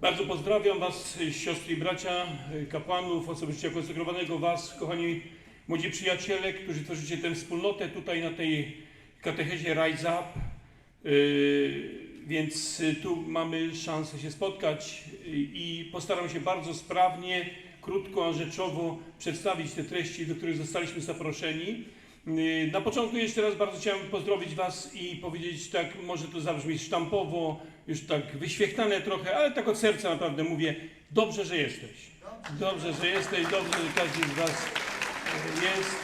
Bardzo pozdrawiam Was, siostry i bracia, kapłanów, osobiście konsekrowanego Was, kochani młodzi przyjaciele, którzy tworzycie tę wspólnotę tutaj na tej katechezie Rise Up. Yy, Więc tu mamy szansę się spotkać i postaram się bardzo sprawnie, krótko, a rzeczowo przedstawić te treści, do których zostaliśmy zaproszeni. Yy, Na początku jeszcze raz bardzo chciałem pozdrowić Was i powiedzieć tak, może to zabrzmi sztampowo, już tak wyświechtane trochę, ale tak od serca naprawdę mówię, dobrze, że jesteś. Dobrze, że jesteś, dobrze, że każdy z Was jest.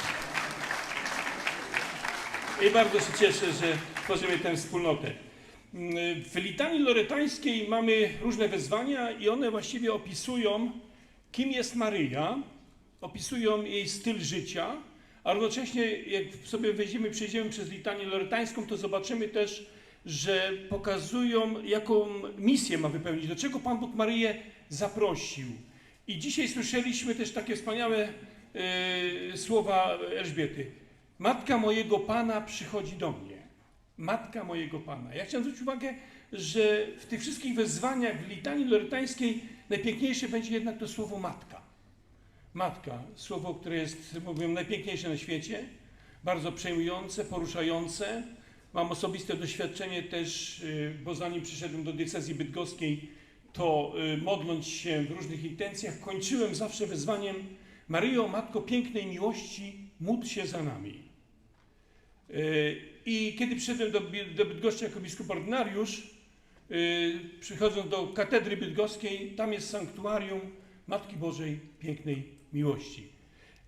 I bardzo się cieszę, że tworzymy tę wspólnotę. W litanii loretańskiej mamy różne wezwania i one właściwie opisują, kim jest Maryja, opisują jej styl życia, a równocześnie jak sobie weźmiemy, przejdziemy przez litanię loretańską, to zobaczymy też, że pokazują, jaką misję ma wypełnić, do czego Pan Bóg Maryję zaprosił. I dzisiaj słyszeliśmy też takie wspaniałe e, słowa Elżbiety. Matka mojego Pana przychodzi do mnie. Matka mojego Pana. Ja chciałem zwrócić uwagę, że w tych wszystkich wezwaniach w litanii loretańskiej najpiękniejsze będzie jednak to słowo matka. Matka, słowo, które jest, mówię, najpiękniejsze na świecie, bardzo przejmujące, poruszające. Mam osobiste doświadczenie też, y, bo zanim przyszedłem do diecezji bydgoskiej, to y, modląc się w różnych intencjach, kończyłem zawsze wezwaniem Maryjo, Matko pięknej miłości, módl się za nami. Y, I kiedy przyszedłem do, do Bydgoszczy jako biskup ordynariusz, przychodząc do katedry bydgoskiej, tam jest sanktuarium Matki Bożej Pięknej Miłości.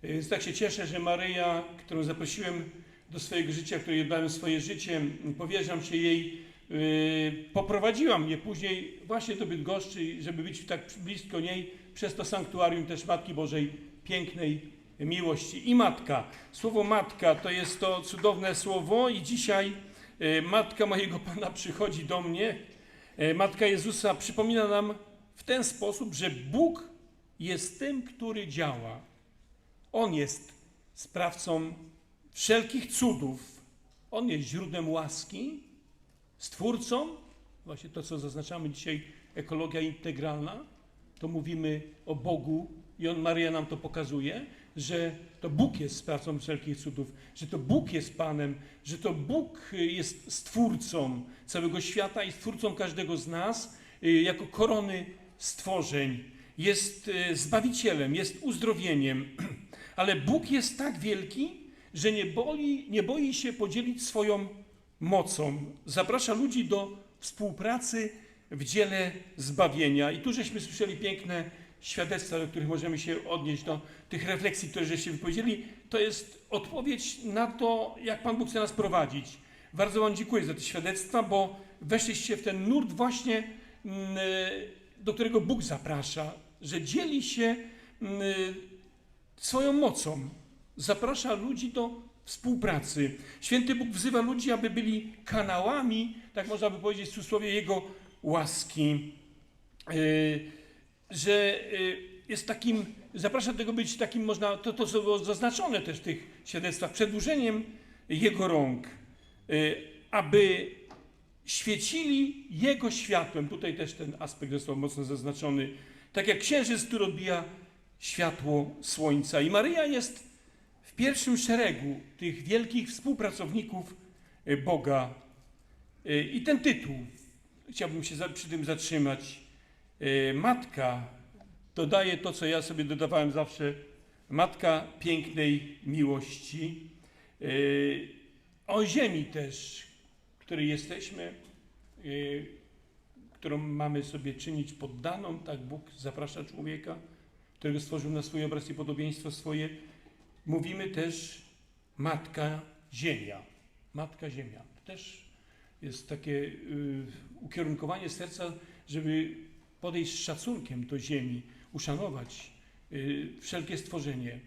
Więc tak się cieszę, że Maryja, którą zaprosiłem do swojego życia, której dałem swoje życie, powierzam się jej, y, poprowadziła mnie później właśnie do Bydgoszczy, żeby być tak blisko niej, przez to sanktuarium też Matki Bożej Pięknej Miłości. I Matka. Słowo Matka to jest to cudowne słowo i dzisiaj y, Matka mojego Pana przychodzi do mnie. Y, Matka Jezusa przypomina nam w ten sposób, że Bóg jest tym, który działa. On jest sprawcą wszelkich cudów. On jest źródłem łaski, stwórcą, właśnie to, co zaznaczamy dzisiaj, ekologia integralna, to mówimy o Bogu i on, Maryja nam to pokazuje, że to Bóg jest sprawcą wszelkich cudów, że to Bóg jest Panem, że to Bóg jest stwórcą całego świata i stwórcą każdego z nas y, jako korony stworzeń. Jest y, zbawicielem, jest uzdrowieniem, ale Bóg jest tak wielki, że nie boi, nie boi się podzielić swoją mocą. Zaprasza ludzi do współpracy w dziele zbawienia. I tu żeśmy słyszeli piękne świadectwa, do których możemy się odnieść, do tych refleksji, które żeście wypowiedzieli. To jest odpowiedź na to, jak Pan Bóg chce nas prowadzić. Bardzo Wam dziękuję za te świadectwa, bo weszliście w ten nurt właśnie, mm, do którego Bóg zaprasza, że dzieli się mm, swoją mocą. Zaprasza ludzi do współpracy. Święty Bóg wzywa ludzi, aby byli kanałami, tak można by powiedzieć w cudzysłowie, Jego łaski. Yy, że yy, jest takim, zaprasza do tego być takim, można, to, to co było zaznaczone też w tych świadectwach, przedłużeniem Jego rąk, yy, aby świecili Jego światłem. Tutaj też ten aspekt został mocno zaznaczony. Tak jak księżyc, który odbija światło słońca. I Maryja jest w pierwszym szeregu tych wielkich współpracowników y, Boga. Y, I ten tytuł, chciałbym się przy tym zatrzymać. Y, Matka dodaje to, co ja sobie dodawałem zawsze. Matka pięknej miłości. O ziemi też, której jesteśmy, którą mamy sobie czynić poddaną, tak Bóg zaprasza człowieka, którego stworzył na swój obraz i podobieństwo swoje. Mówimy też Matka Ziemia. Matka Ziemia. To też jest takie y, ukierunkowanie serca, żeby podejść z szacunkiem do ziemi, uszanować y, wszelkie stworzenie.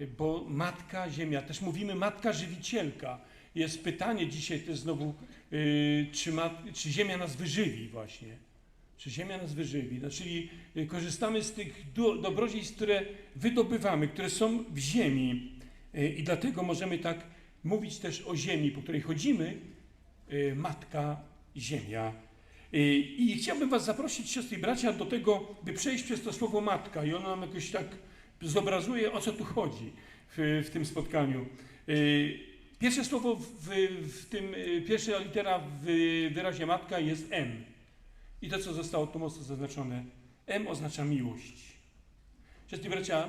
Y, Bo Matka Ziemia, też mówimy Matka Żywicielka. Jest pytanie dzisiaj też znowu, y, czy, czy Ziemia nas wyżywi właśnie. Czy Ziemia nas wyżywi? No, czyli y, korzystamy z tych do, dobrodziejstw, które wydobywamy, które są w ziemi. Y, I dlatego możemy tak mówić też o ziemi, po której chodzimy, y, Matka Ziemia. I chciałbym Was zaprosić, siostry i bracia, do tego, by przejść przez to słowo matka. I ono nam jakoś tak zobrazuje, o co tu chodzi w, w tym spotkaniu. Pierwsze słowo w, w tym, pierwsza litera w wyrazie matka jest M. I to, co zostało tu mocno zaznaczone. M oznacza miłość. Siostry bracia,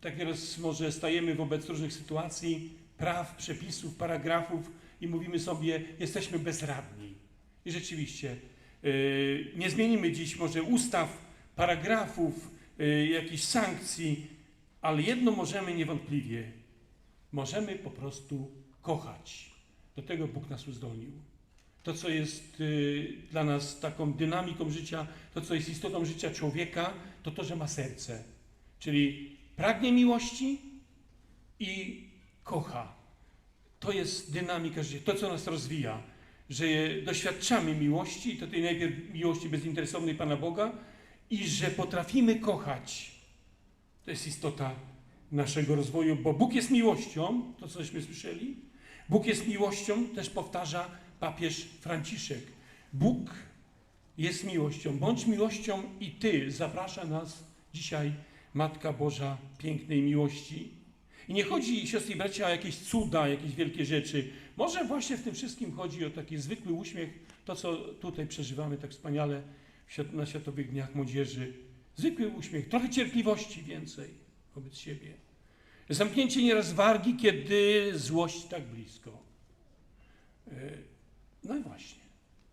tak nieraz może stajemy wobec różnych sytuacji, praw, przepisów, paragrafów i mówimy sobie, jesteśmy bezradni. I rzeczywiście, yy, nie zmienimy dziś może ustaw, paragrafów, yy, jakichś sankcji, ale jedno możemy niewątpliwie. Możemy po prostu kochać. Do tego Bóg nas uzdolnił. To, co jest yy, dla nas taką dynamiką życia, to, co jest istotą życia człowieka, to to, że ma serce. Czyli pragnie miłości i kocha. To jest dynamika życia, to co nas rozwija, że doświadczamy miłości, to tej najpierw miłości bezinteresownej Pana Boga i że potrafimy kochać. To jest istota naszego rozwoju, bo Bóg jest miłością, to cośmy słyszeli. Bóg jest miłością, też powtarza papież Franciszek. Bóg jest miłością. Bądź miłością i Ty zaprasza nas dzisiaj Matka Boża pięknej miłości. I nie chodzi, siostry i bracia, o jakieś cuda, jakieś wielkie rzeczy. Może właśnie w tym wszystkim chodzi o taki zwykły uśmiech, to co tutaj przeżywamy tak wspaniale na Światowych Dniach Młodzieży. Zwykły uśmiech, trochę cierpliwości więcej wobec siebie. Zamknięcie nieraz wargi, kiedy złość tak blisko. No i właśnie,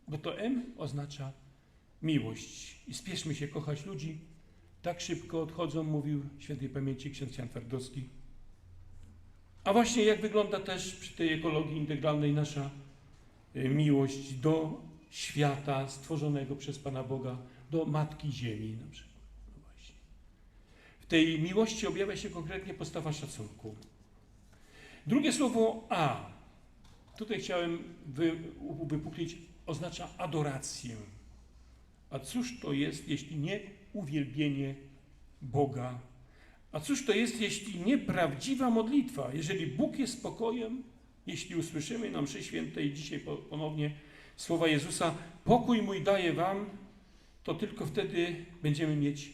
bo to M oznacza miłość. I spieszmy się kochać ludzi, tak szybko odchodzą, mówił świętej pamięci ksiądz Jan Twardowski. A właśnie jak wygląda też przy tej ekologii integralnej nasza y, miłość do świata stworzonego przez Pana Boga, do Matki Ziemi na przykład. No właśnie. W tej miłości objawia się konkretnie postawa szacunku. Drugie słowo A, tutaj chciałem wy, wypuklić, oznacza adorację. A cóż to jest, jeśli nie uwielbienie Boga. A cóż to jest, jeśli nie prawdziwa modlitwa? Jeżeli Bóg jest spokojem, jeśli usłyszymy na mszy świętej dzisiaj ponownie słowa Jezusa, pokój mój daję wam, to tylko wtedy będziemy mieć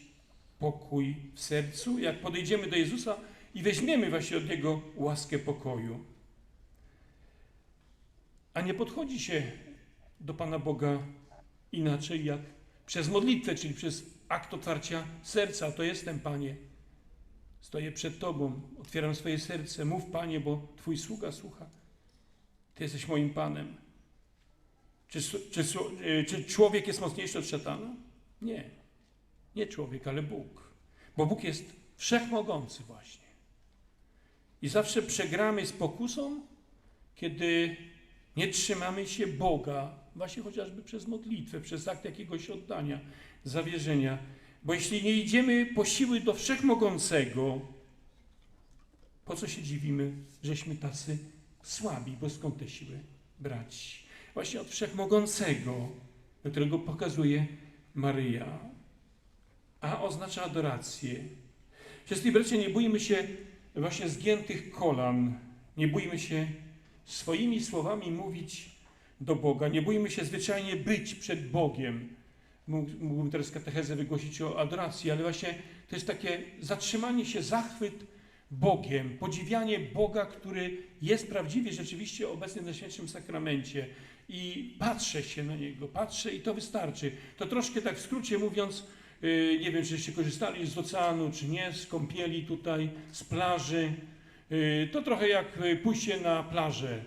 pokój w sercu, jak podejdziemy do Jezusa i weźmiemy właśnie od Niego łaskę pokoju. A nie podchodzi się do Pana Boga inaczej jak przez modlitwę, czyli przez akt otwarcia serca. To jestem, Panie. Stoję przed Tobą, otwieram swoje serce. Mów, Panie, bo Twój sługa słucha. Ty jesteś moim Panem. Czy, czy, e, czy człowiek jest mocniejszy od szatana? Nie. Nie człowiek, ale Bóg. Bo Bóg jest wszechmogący właśnie. I zawsze przegramy z pokusą, kiedy nie trzymamy się Boga, właśnie chociażby przez modlitwę, przez akt jakiegoś oddania, zawierzenia. Bo jeśli nie idziemy po siły do Wszechmogącego, po co się dziwimy, żeśmy tacy słabi, bo skąd te siły brać? Właśnie od Wszechmogącego, którego pokazuje Maryja. A oznacza adorację. I bracia, nie bójmy się właśnie zgiętych kolan, nie bójmy się swoimi słowami mówić do Boga, nie bójmy się zwyczajnie być przed Bogiem, mógłbym teraz katechezę wygłosić o adoracji, ale właśnie to jest takie zatrzymanie się, zachwyt Bogiem, podziwianie Boga, który jest prawdziwie rzeczywiście obecny na Świętym Sakramencie i patrzę się na Niego, patrzę i to wystarczy. To troszkę tak w skrócie mówiąc, yy, nie wiem, czyście korzystali z oceanu, czy nie, z kąpieli tutaj, z plaży. Yy, to trochę jak pójście na plażę,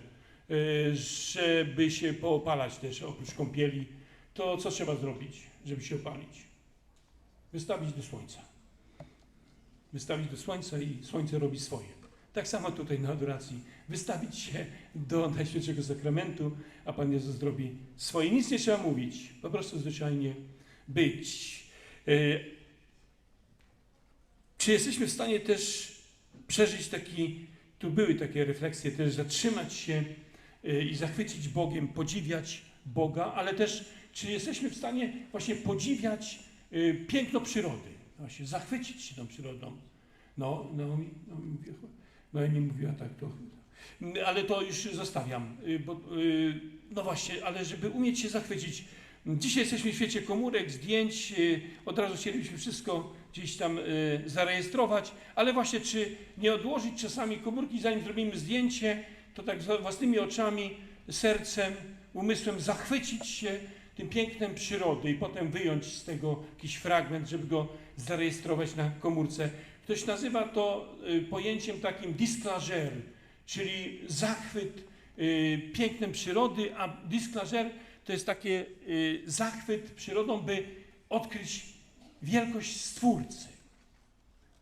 yy, żeby się poopalać też oprócz kąpieli. To co trzeba zrobić? żeby się opalić. Wystawić do słońca. Wystawić do słońca i słońce robi swoje. Tak samo tutaj na adoracji. Wystawić się do Najświętszego Sakramentu, a Pan Jezus zrobi swoje. Nic nie trzeba mówić. Po prostu zwyczajnie być. Czy jesteśmy w stanie też przeżyć taki, tu były takie refleksje, też zatrzymać się e, i zachwycić Bogiem, podziwiać Boga, ale też czy jesteśmy w stanie właśnie podziwiać y, piękno przyrody, właśnie zachwycić się tą przyrodą. No, no, no, no, nie mówiła tak, to, ale to już zostawiam, y, bo, y, no właśnie, ale żeby umieć się zachwycić Dzisiaj jesteśmy w świecie komórek, zdjęć, y, od razu chcielibyśmy wszystko gdzieś tam y, zarejestrować, ale właśnie czy nie odłożyć czasami komórki, zanim zrobimy zdjęcie, to tak własnymi oczami, sercem, umysłem zachwycić się tym pięknem przyrody i potem wyjąć z tego jakiś fragment, żeby go zarejestrować na komórce. Ktoś nazywa to y, pojęciem takim disclosure, czyli zachwyt y, pięknem przyrody, a disclosure to jest takie y, zachwyt przyrodą, by odkryć wielkość Stwórcy.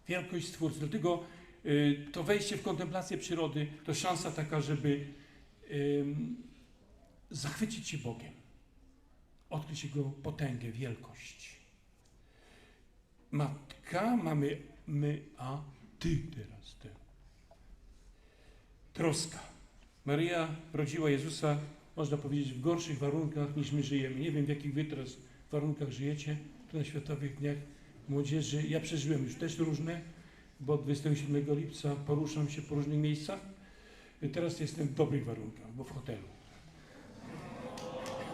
Wielkość Stwórcy. Dlatego y, to wejście w kontemplację przyrody to szansa taka, żeby zachwycić się Bogiem, odkryć Jego potęgę, wielkość. Matka, mamy my, a Ty teraz. Ty. Troska. Maryja rodziła Jezusa, można powiedzieć, w gorszych warunkach niż my żyjemy. Nie wiem, w jakich wy teraz warunkach żyjecie, na Światowych Dniach Młodzieży. Ja przeżyłem już też różne, bo od 27 lipca poruszam się po różnych miejscach. Teraz jestem w dobrych warunkach, bo w hotelu.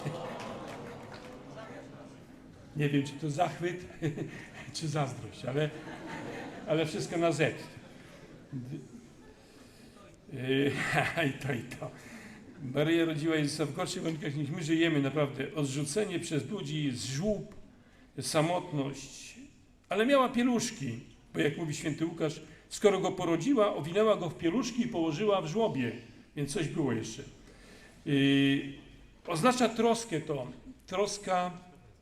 Nie wiem, czy to zachwyt, czy zazdrość, ale, ale wszystko na Z. I to, i to. Maryja rodziła Jezusa w gorszych warunkach niż my żyjemy, naprawdę. Odrzucenie przez ludzi, żłób, samotność. Ale miała pieluszki, bo jak mówi święty Łukasz, skoro go porodziła, owinęła go w pieluszki i położyła w żłobie. Więc coś było jeszcze. Yy, oznacza troskę to. Troska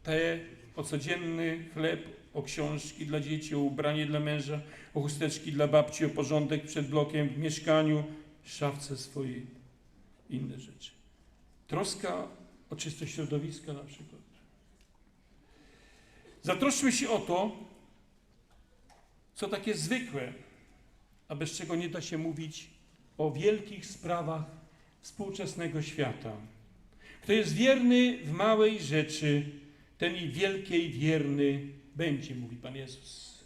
te o codzienny chleb, o książki dla dzieci, o ubranie dla męża, o chusteczki dla babci, o porządek przed blokiem w mieszkaniu, szafce swojej, inne rzeczy. Troska o czystość środowiska na przykład. Zatroszczmy się o to, co takie zwykłe, a bez czego nie da się mówić o wielkich sprawach współczesnego świata. Kto jest wierny w małej rzeczy, ten i wielkiej wierny będzie, mówi Pan Jezus.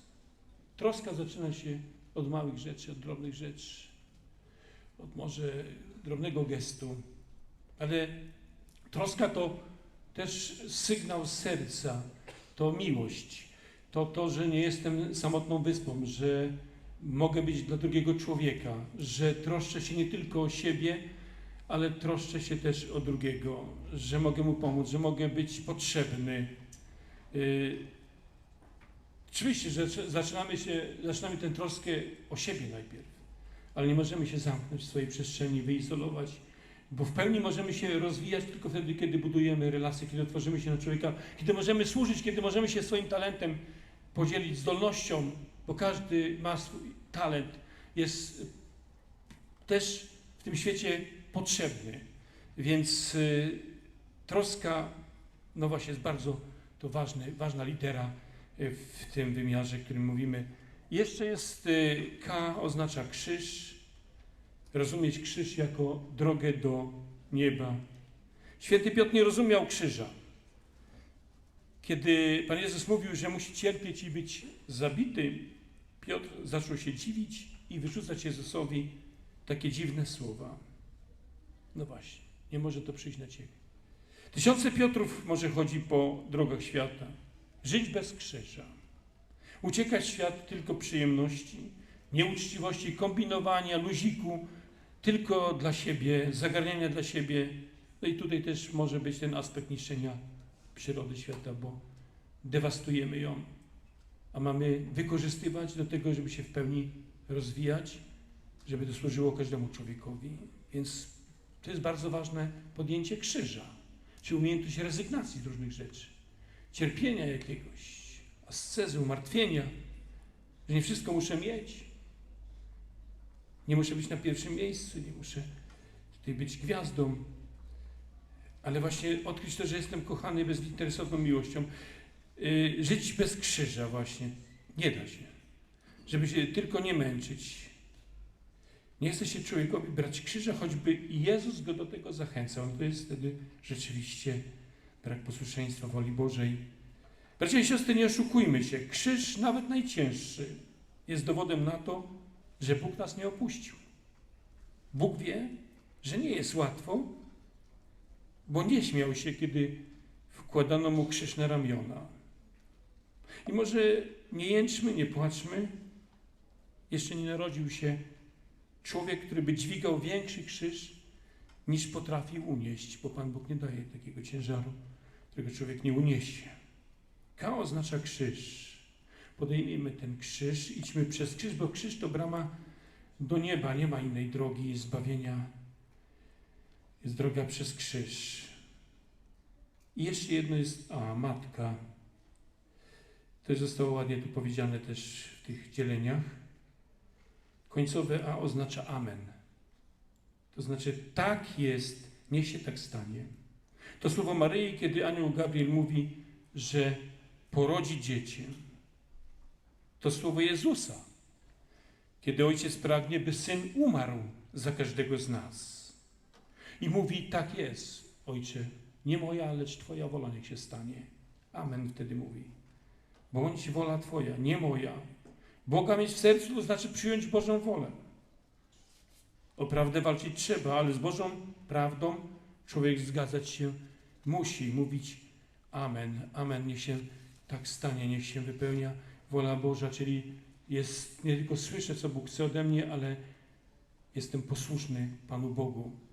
Troska zaczyna się od małych rzeczy, od drobnych rzeczy, od może drobnego gestu, ale troska to też sygnał serca, to miłość, to to, że nie jestem samotną wyspą, że mogę być dla drugiego człowieka, że troszczę się nie tylko o siebie, ale troszczę się też o drugiego, że mogę mu pomóc, że mogę być potrzebny. Yy, Oczywiście, że zaczynamy, się, zaczynamy tę troskę o siebie najpierw, ale nie możemy się zamknąć w swojej przestrzeni, wyizolować, bo w pełni możemy się rozwijać tylko wtedy, kiedy budujemy relacje, kiedy otworzymy się na człowieka, kiedy możemy służyć, kiedy możemy się swoim talentem podzielić, zdolnością, bo każdy ma swój talent, jest też w tym świecie potrzebny. Więc y, troska, no właśnie, jest bardzo to ważny, ważna litera w tym wymiarze, o którym mówimy. Jeszcze jest y, K, oznacza krzyż. Rozumieć krzyż jako drogę do nieba. Święty Piotr nie rozumiał krzyża. Kiedy Pan Jezus mówił, że musi cierpieć i być zabity, Piotr zaczął się dziwić i wyrzucać Jezusowi takie dziwne słowa. No właśnie, nie może to przyjść na Ciebie. Tysiące Piotrów może chodzi po drogach świata. Żyć bez krzyża. Uciekać świat tylko przyjemności, nieuczciwości, kombinowania, luziku, tylko dla siebie, zagarniania dla siebie. No i tutaj też może być ten aspekt niszczenia przyrody świata, bo dewastujemy ją, a mamy wykorzystywać do tego, żeby się w pełni rozwijać, żeby to służyło każdemu człowiekowi. Więc to jest bardzo ważne podjęcie krzyża, czy umiejętność rezygnacji z różnych rzeczy cierpienia jakiegoś, ascezy, umartwienia, że nie wszystko muszę mieć. Nie muszę być na pierwszym miejscu, nie muszę tutaj być gwiazdą, ale właśnie odkryć to, że jestem kochany bezinteresowną miłością. Yy, żyć bez krzyża właśnie nie da się. Żeby się tylko nie męczyć. Nie chce się człowiekowi brać krzyża, choćby Jezus go do tego zachęcał. To jest wtedy rzeczywiście brak posłuszeństwa woli Bożej. Bracia i siostry, nie oszukujmy się. Krzyż, nawet najcięższy, jest dowodem na to, że Bóg nas nie opuścił. Bóg wie, że nie jest łatwo, bo nie śmiał się, kiedy wkładano mu krzyż na ramiona. I może nie jęczmy, nie płaczmy. Jeszcze nie narodził się człowiek, który by dźwigał większy krzyż, niż potrafił unieść, bo Pan Bóg nie daje takiego ciężaru, którego człowiek nie uniesie. K oznacza krzyż. Podejmijmy ten krzyż, idźmy przez krzyż, bo krzyż to brama do nieba, nie ma innej drogi zbawienia. Jest droga przez krzyż. I jeszcze jedno jest, a matka. To zostało ładnie tu powiedziane też w tych dzieleniach. Końcowe A oznacza Amen. To znaczy, tak jest, niech się tak stanie. To słowo Maryi, kiedy anioł Gabriel mówi, że porodzi dziecię. To słowo Jezusa, kiedy ojciec pragnie, by syn umarł za każdego z nas. I mówi, tak jest, ojcze, nie moja, lecz Twoja wola niech się stanie. Amen wtedy mówi. Bądź wola Twoja, nie moja. Boga mieć w sercu to znaczy przyjąć Bożą wolę. O prawdę walczyć trzeba, ale z Bożą prawdą człowiek zgadzać się musi, mówić Amen. Amen, niech się tak stanie, niech się wypełnia wola Boża, czyli jest, nie tylko słyszę, co Bóg chce ode mnie, ale jestem posłuszny Panu Bogu.